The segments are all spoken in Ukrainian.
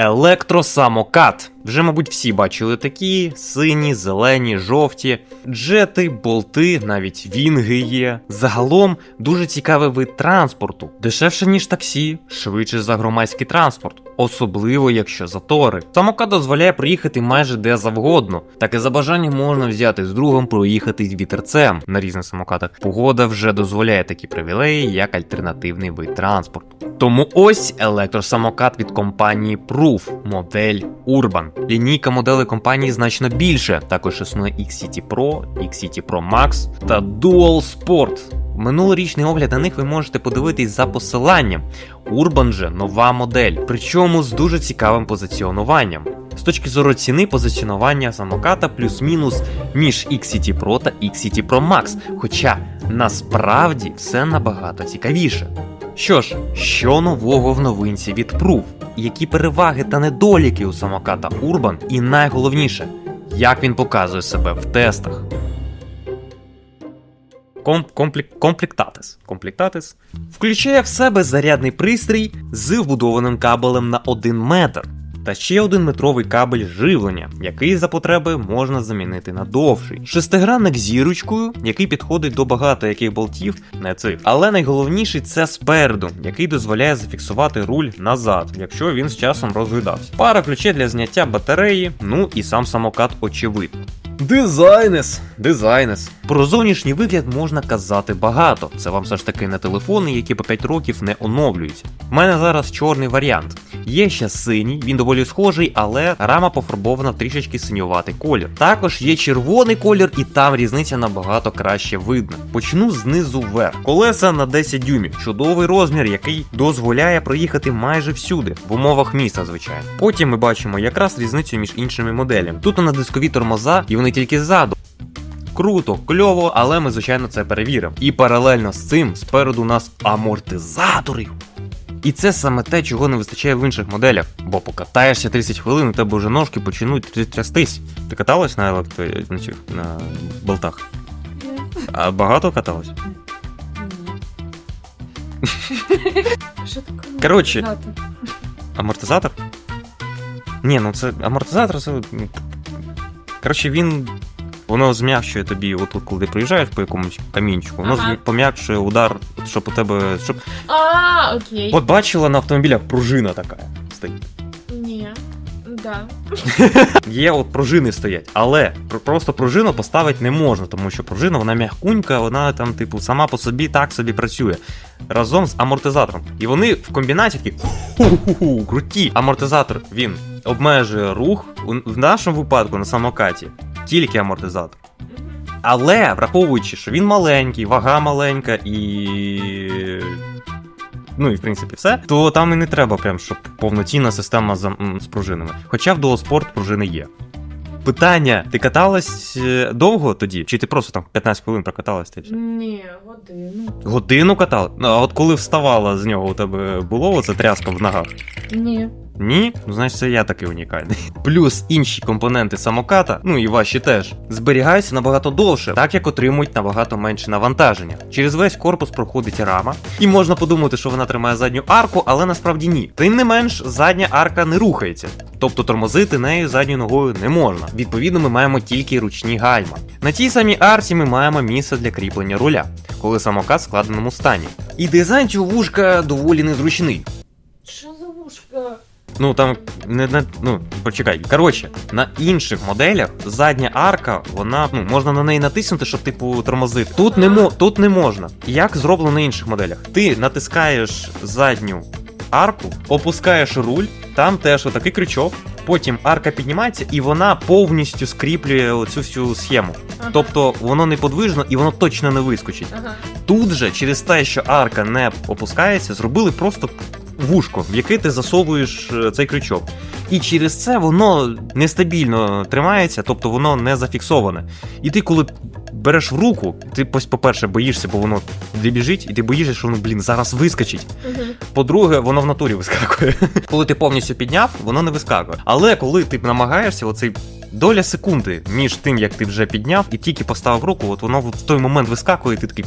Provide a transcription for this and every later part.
Електросамокат. Вже, мабуть, всі бачили такі: сині, зелені, жовті, джети, болти, навіть вінги є. Загалом дуже цікавий вид транспорту, дешевше ніж таксі, швидше за громадський транспорт, особливо якщо затори. Самокат дозволяє проїхати майже де завгодно, так і за бажанням можна взяти з другом проїхати вітерцем на різних самокатах. Погода вже дозволяє такі привілеї як альтернативний вид транспорту. Тому ось електросамокат від компанії Proof, модель Urban. Лінійка моделей компанії значно більше. Також існує X-City Pro, X-City Pro Max та Dual Sport. Минулорічний огляд на них ви можете подивитись за посиланням. Urban же нова модель, причому з дуже цікавим позиціонуванням. З точки зору ціни позиціонування самоката плюс-мінус між X-City Pro та X-City Pro Max, хоча насправді все набагато цікавіше. Що ж, що нового в новинці від Proof? Які переваги та недоліки у самоката Urban? І найголовніше, як він показує себе в тестах. Комплектатис. Комплектатис включає в себе зарядний пристрій з вбудованим кабелем на 1 метр. Та ще один метровий кабель живлення, який за потреби можна замінити на довший. Шестигранник з зірочкою, який підходить до багато яких болтів, не цих. Але найголовніший це спереду, який дозволяє зафіксувати руль назад, якщо він з часом розглядався. Пара ключей для зняття батареї, ну і сам самокат очевидно. Дизайнес, дизайнес. Про зовнішній вигляд можна казати багато. Це вам все ж таки не телефони, які по 5 років не оновлюються. У мене зараз чорний варіант. Є ще синій, він доволі схожий, але рама пофарбована в трішечки синюватий колір. Також є червоний колір, і там різниця набагато краще видно. Почну знизу вверх. Колеса на 10 дюймів, чудовий розмір, який дозволяє проїхати майже всюди, в умовах міста, звичайно. Потім ми бачимо якраз різницю між іншими моделями. Тут у нас дискові тормоза, і вони тільки ззаду. Круто, кльово, але ми, звичайно, це перевіримо. І паралельно з цим спереду у нас амортизатори. І це саме те, чого не вистачає в інших моделях. Бо покатаєшся 30 хвилин, у тебе вже ножки почнуть трястись. Ти каталась на електро... на, цих, на болтах? А багато каталась? Що таке? Коротше. Амортизатор? Ні, ну це амортизатор, це. Коротше, він. Воно зм'якшує тобі, отут, коли ти приїжджаєш по якомусь камінчику, воно Ага. пом'якшує удар, щоб у тебе. Щоб... А, окей. От бачила на автомобілях пружина така стоїть. Да. Є от пружини стоять, але просто пружину поставити не можна, тому що пружина вона м'якунька, вона там, типу, сама по собі так собі працює разом з амортизатором. І вони в комбінаті такі круті. Амортизатор він обмежує рух в нашому випадку на самокаті тільки амортизатор. Але враховуючи, що він маленький, вага маленька і. Ну і в принципі все, то там і не треба прям, щоб повноцінна система з, з пружинами. Хоча в Dualsport пружини є. Питання: ти каталась е, довго тоді? Чи ти просто там 15 хвилин прокаталась? Ти? Ні, годину. Годину катала? Ну, а от коли вставала з нього, у тебе було оце тряска в ногах? Ні. Ні, ну значить це я такий унікальний. Плюс інші компоненти самоката, ну і ваші теж, зберігаються набагато довше, так як отримують набагато менше навантаження. Через весь корпус проходить рама, і можна подумати, що вона тримає задню арку, але насправді ні. Тим не менш, задня арка не рухається, тобто тормозити нею задньою ногою не можна. Відповідно, ми маємо тільки ручні гальма. На тій самій арці ми маємо місце для кріплення руля, коли самокат в складеному стані. І дизайн цього вушка доволі незручний. Що за вушка? Ну там не, не ну почекай. Коротше, на інших моделях задня арка, вона ну можна на неї натиснути, щоб типу тормозити. Тут не мо тут не можна. Як зроблено на інших моделях? Ти натискаєш задню арку, опускаєш руль, там теж отакий крючок. Потім арка піднімається і вона повністю скріплює оцю всю схему. Ага. Тобто воно не подвижно і воно точно не вискочить. Ага. Тут же, через те, що арка не опускається, зробили просто вушко, в яке ти засовуєш е, цей крючок. І через це воно нестабільно тримається, тобто воно не зафіксоване. І ти, коли береш в руку, ти по-перше, боїшся, бо воно біжить, і ти боїшся, що воно, блін, зараз вискочить. Угу. По-друге, воно в натурі вискакує. коли ти повністю підняв, воно не вискакує. Але коли ти намагаєшся, оцей доля секунди між тим, як ти вже підняв, і тільки поставив руку, от воно в той момент вискакує, і ти такий.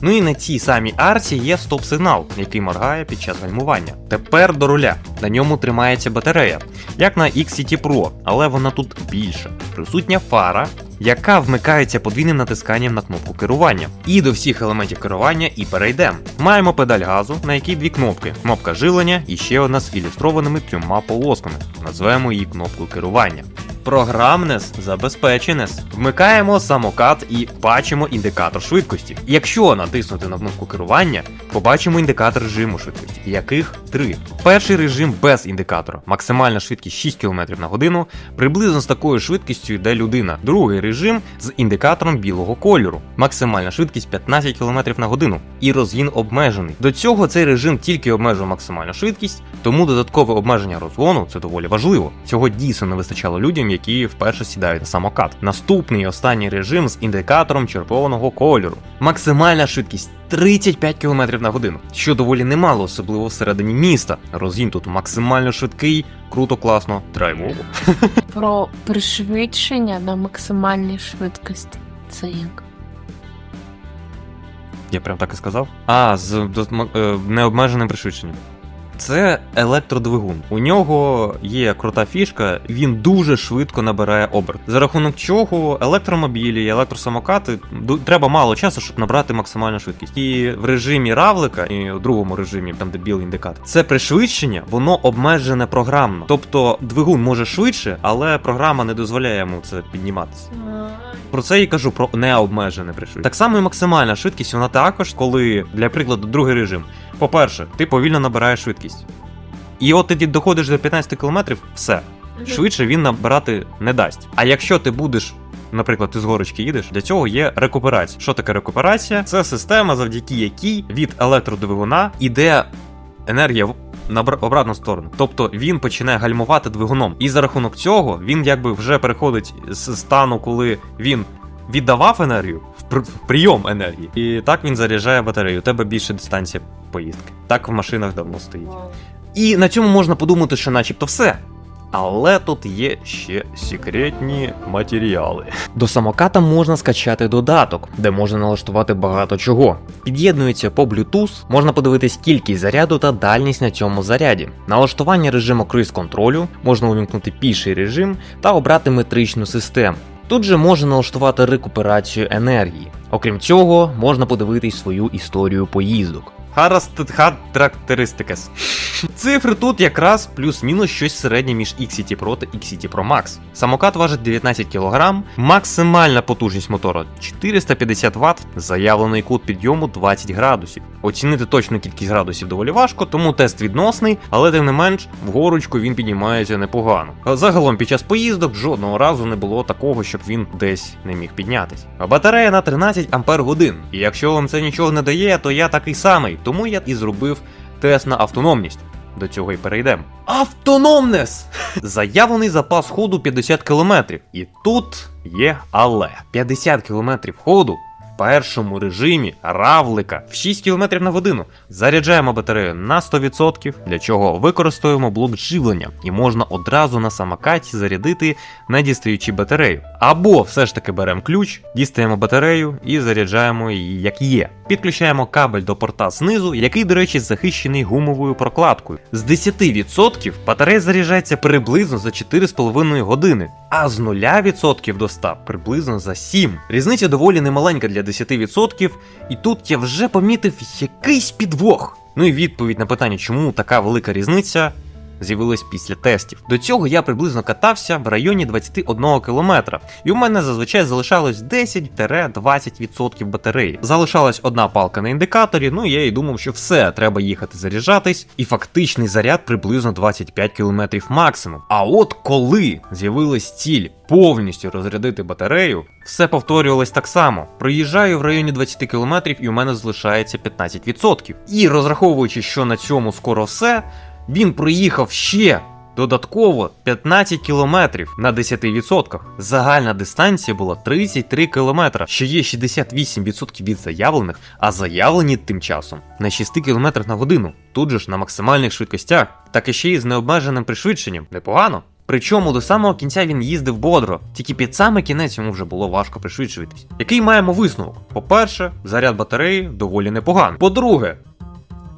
Ну і на цій самій арці є стоп-сигнал, який моргає під час гальмування. Тепер до руля. На ньому тримається батарея, як на XCT Pro, але вона тут більша. Присутня фара, яка вмикається подвійним натисканням на кнопку керування. І до всіх елементів керування і перейдемо. Маємо педаль газу, на якій дві кнопки: кнопка живлення і ще одна з ілюстрованими трьома полосками. Назвемо її кнопкою керування. Програмнес забезпеченес. Вмикаємо самокат і бачимо індикатор швидкості. Якщо натиснути на кнопку керування, побачимо індикатор режиму швидкості, яких три. Перший режим без індикатора, максимальна швидкість 6 км на годину, приблизно з такою швидкістю йде людина. Другий режим з індикатором білого кольору, максимальна швидкість 15 км на годину, і розгін обмежений. До цього цей режим тільки обмежує максимальну швидкість, тому додаткове обмеження розгону це доволі важливо. Цього дійсно не вистачало людям, які вперше сідають на самокат. Наступний і останній режим з індикатором червоного кольору. Максимальна швидкість 35 км на годину, що доволі немало, особливо всередині міста. Розгін тут максимально швидкий, круто, класно, драйвово. Про пришвидшення на максимальній швидкості. Це як? Я прям так і сказав. А, з м- е, необмеженим пришвидшенням. Це електродвигун. У нього є крута фішка, він дуже швидко набирає оберт. За рахунок чого електромобілі електросамокати треба мало часу, щоб набрати максимальну швидкість. І в режимі равлика, і у другому режимі, там де білий індикатор, це пришвидшення, воно обмежене програмно. Тобто двигун може швидше, але програма не дозволяє йому це підніматися. Про це і кажу про необмежене пришвидшення. Так само і максимальна швидкість, вона також, коли, для прикладу, другий режим. По-перше, ти повільно набираєш швидкість. І от тоді доходиш до 15 км, все. Швидше він набирати не дасть. А якщо ти будеш. Наприклад, ти з горочки їдеш, для цього є рекуперація. Що таке рекуперація? Це система, завдяки якій від електродвигуна іде енергія в на обратну сторону. Тобто він починає гальмувати двигуном. І за рахунок цього він якби вже переходить з стану, коли він віддавав енергію прийом енергії. І так він заряджає батарею. У тебе більше дистанція поїздки. Так в машинах давно стоїть. І на цьому можна подумати, що начебто все. Але тут є ще секретні матеріали. До самоката можна скачати додаток, де можна налаштувати багато чого. Під'єднується по Bluetooth, можна подивитись кількість заряду та дальність на цьому заряді. Налаштування режиму круїз контролю, можна увімкнути піший режим та обрати метричну систему. Тут же можна налаштувати рекуперацію енергії. Окрім цього, можна подивитись свою історію поїздок. Характеристикес. Цифри тут якраз плюс-мінус щось середнє між XCT Pro та XCT Pro Max. Самокат важить 19 кг, максимальна потужність мотора 450 Вт, заявлений кут підйому 20 градусів. Оцінити точну кількість градусів доволі важко, тому тест відносний, але тим не менш, вгорочку він піднімається непогано. Загалом під час поїздок жодного разу не було такого, щоб він десь не міг піднятись. Батарея на 13 Ампер годин. І якщо вам це нічого не дає, то я такий самий, тому я і зробив тест на автономність. До цього і перейдемо. Автономнес! Заявлений запас ходу 50 км. І тут є але. 50 км ходу в першому режимі равлика в 6 км на годину. Заряджаємо батарею на 100%, для чого використовуємо блок живлення, і можна одразу на самокаті зарядити, не дістаючи батарею. Або все ж таки беремо ключ, дістаємо батарею і заряджаємо її як є. Підключаємо кабель до порта знизу, який, до речі, захищений гумовою прокладкою. З 10% батарея заряджається приблизно за 4,5 години, а з 0% до 100 приблизно за 7. Різниця доволі немаленька для 10%, і тут я вже помітив якийсь підвох. Ну і відповідь на питання, чому така велика різниця. З'явилась після тестів. До цього я приблизно катався в районі 21 км, і у мене зазвичай залишалось 10-20% батареї. Залишалась одна палка на індикаторі, ну я і думав, що все, треба їхати заряджатись, і фактичний заряд приблизно 25 км максимум. А от коли з'явилась ціль повністю розрядити батарею, все повторювалось так само. Проїжджаю в районі 20 км і у мене залишається 15%. І розраховуючи, що на цьому скоро все, він проїхав ще додатково 15 кілометрів на 10%. Загальна дистанція була 33 кілометра, що є 68% від заявлених, а заявлені тим часом на 6 км на годину. Тут же ж на максимальних швидкостях, так і ще й з необмеженим пришвидшенням. Непогано. Причому до самого кінця він їздив бодро, тільки під саме кінець йому вже було важко пришвидшуватись. Який маємо висновок? По-перше, заряд батареї доволі непоганий. По-друге,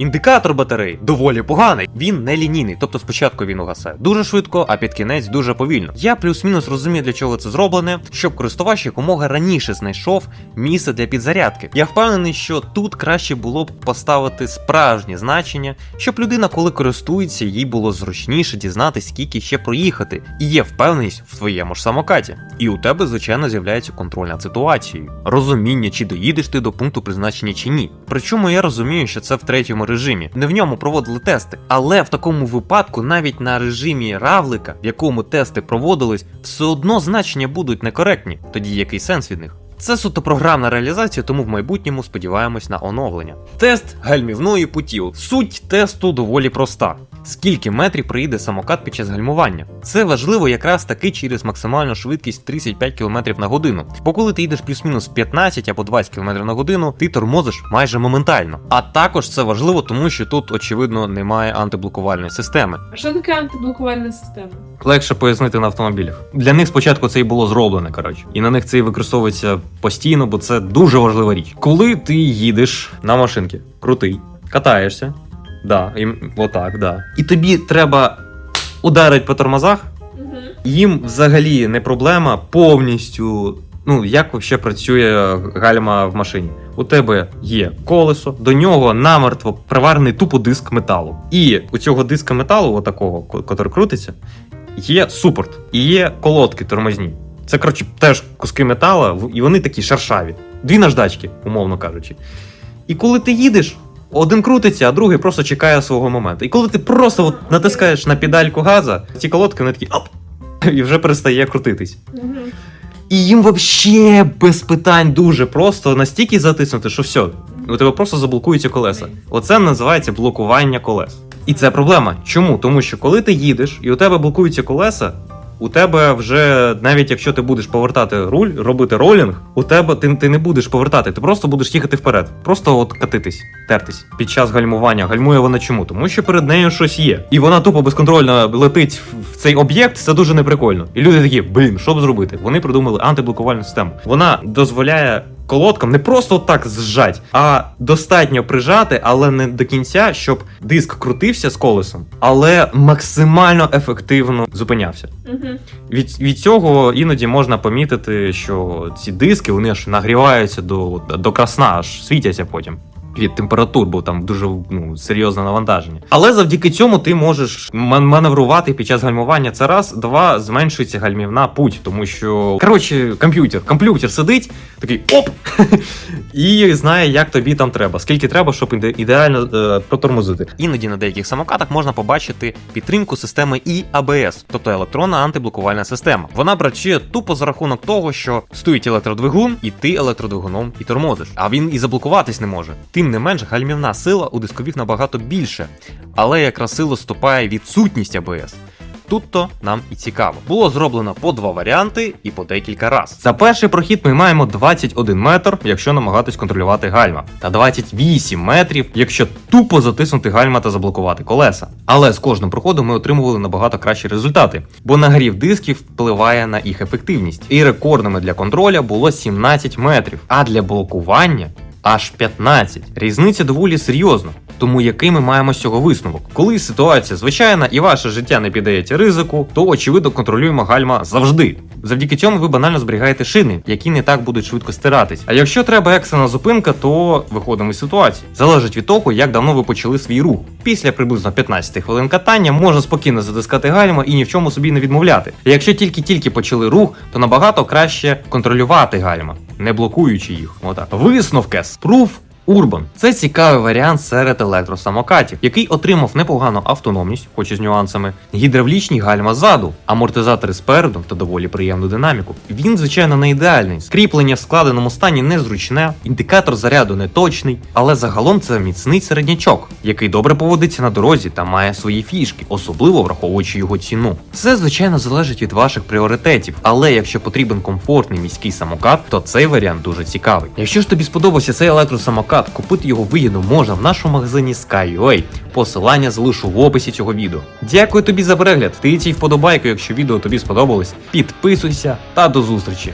Індикатор батареї доволі поганий. Він не лінійний, тобто спочатку він угасає дуже швидко, а під кінець дуже повільно. Я плюс-мінус розумію, для чого це зроблене, щоб користувач якомога раніше знайшов місце для підзарядки. Я впевнений, що тут краще було б поставити справжнє значення, щоб людина, коли користується, їй було зручніше дізнатися, скільки ще проїхати. І є впевненість в твоєму ж самокаті. І у тебе, звичайно, з'являється контроль над ситуацією, розуміння, чи доїдеш ти до пункту призначення чи ні. Причому я розумію, що це в третьому режимі. Не в ньому проводили тести. Але в такому випадку, навіть на режимі равлика, в якому тести проводились, все одно значення будуть некоректні. Тоді який сенс від них? Це суто програмна реалізація, тому в майбутньому сподіваємось на оновлення. Тест гальмівної путів. Суть тесту доволі проста. Скільки метрів проїде самокат під час гальмування? Це важливо якраз таки через максимальну швидкість 35 км на годину. Бо коли ти йдеш плюс-мінус 15 або 20 км на годину, ти тормозиш майже моментально. А також це важливо, тому що тут очевидно немає антиблокувальної системи. А що таке антиблокувальна система? Легше пояснити на автомобілях. Для них спочатку це і було зроблене, коротше, і на них це і використовується постійно, бо це дуже важлива річ. Коли ти їдеш на машинці, крутий, катаєшся, да, і, отак, да. І тобі треба ударити по тормозах, Угу. їм взагалі не проблема повністю. Ну, як взагалі працює гальма в машині? У тебе є колесо, до нього намертво приварений тупо диск металу. І у цього диска металу, отакого, ко- котрий крутиться, є супорт і є колодки тормозні. Це, коротше, теж куски метала, і вони такі шаршаві. Дві наждачки, умовно кажучи. І коли ти їдеш, один крутиться, а другий просто чекає свого моменту. І коли ти просто от натискаєш на педальку газа, ці колодки вони такі оп! І вже перестає крутитись. І їм вообще без питань дуже просто настільки затиснути, що все, у тебе просто заблокуються колеса. Оце називається блокування колес. І це проблема. Чому? Тому що коли ти їдеш і у тебе блокуються колеса, у тебе вже навіть якщо ти будеш повертати руль, робити ролінг, у тебе ти, ти не будеш повертати, ти просто будеш їхати вперед. Просто от катитись, тертись під час гальмування. Гальмує вона чому? Тому що перед нею щось є. І вона тупо безконтрольно летить в- цей об'єкт. Це дуже неприкольно. І люди такі, блін, що б зробити? Вони придумали антиблокувальну систему. Вона дозволяє. Колодкам не просто так зжать, а достатньо прижати, але не до кінця, щоб диск крутився з колесом, але максимально ефективно зупинявся. Угу. Від, від цього іноді можна помітити, що ці диски вони ж нагріваються до, до красна, аж світяться потім. Від температур, бо там дуже ну, серйозне навантаження. Але завдяки цьому ти можеш ман- маневрувати під час гальмування. Це раз, два, зменшується гальмівна путь, тому що коротше, комп'ютер, комп'ютер сидить, такий оп! і знає, як тобі там треба, скільки треба, щоб ідеально е, протормозити. Іноді на деяких самокатах можна побачити підтримку системи EABS, тобто електронна антиблокувальна система. Вона працює тупо за рахунок того, що стоїть електродвигун, і ти електродвигуном і тормозиш. А він і заблокуватись не може. Тим не менш, гальмівна сила у дискових набагато більше, але якраз силу ступає відсутність АБС. Тут-то нам і цікаво. Було зроблено по два варіанти і по декілька раз. За перший прохід ми маємо 21 метр, якщо намагатись контролювати гальма, та 28 метрів, якщо тупо затиснути гальма та заблокувати колеса. Але з кожним проходом ми отримували набагато кращі результати, бо нагрів дисків впливає на їх ефективність. І рекордними для контроля було 17 метрів, а для блокування аж 15. Різниця доволі серйозна. Тому який ми маємо з цього висновок? Коли ситуація звичайна і ваше життя не піддається ризику, то очевидно контролюємо гальма завжди. Завдяки цьому ви банально зберігаєте шини, які не так будуть швидко стиратись. А якщо треба екстрена зупинка, то виходимо із ситуації. Залежить від того, як давно ви почали свій рух. Після приблизно 15 хвилин катання можна спокійно затискати гальма і ні в чому собі не відмовляти. А якщо тільки-тільки почали рух, то набагато краще контролювати гальма, не блокуючи їх. Отак. Висновки. Proof Urban це цікавий варіант серед електросамокатів, який отримав непогану автономність, хоч і з нюансами, гідравлічні гальма ззаду, амортизатори спереду та доволі приємну динаміку. Він, звичайно, не ідеальний. Скріплення в складеному стані незручне, індикатор заряду не точний, але загалом це міцний середнячок, який добре поводиться на дорозі та має свої фішки, особливо враховуючи його ціну. Все, звичайно, залежить від ваших пріоритетів, але якщо потрібен комфортний міський самокат, то цей варіант дуже цікавий. Якщо ж тобі сподобався цей електросамокат, апарат. Купити його вигідно можна в нашому магазині SkyUA. Посилання залишу в описі цього відео. Дякую тобі за перегляд. Тицій вподобайку, якщо відео тобі сподобалось. Підписуйся та до зустрічі!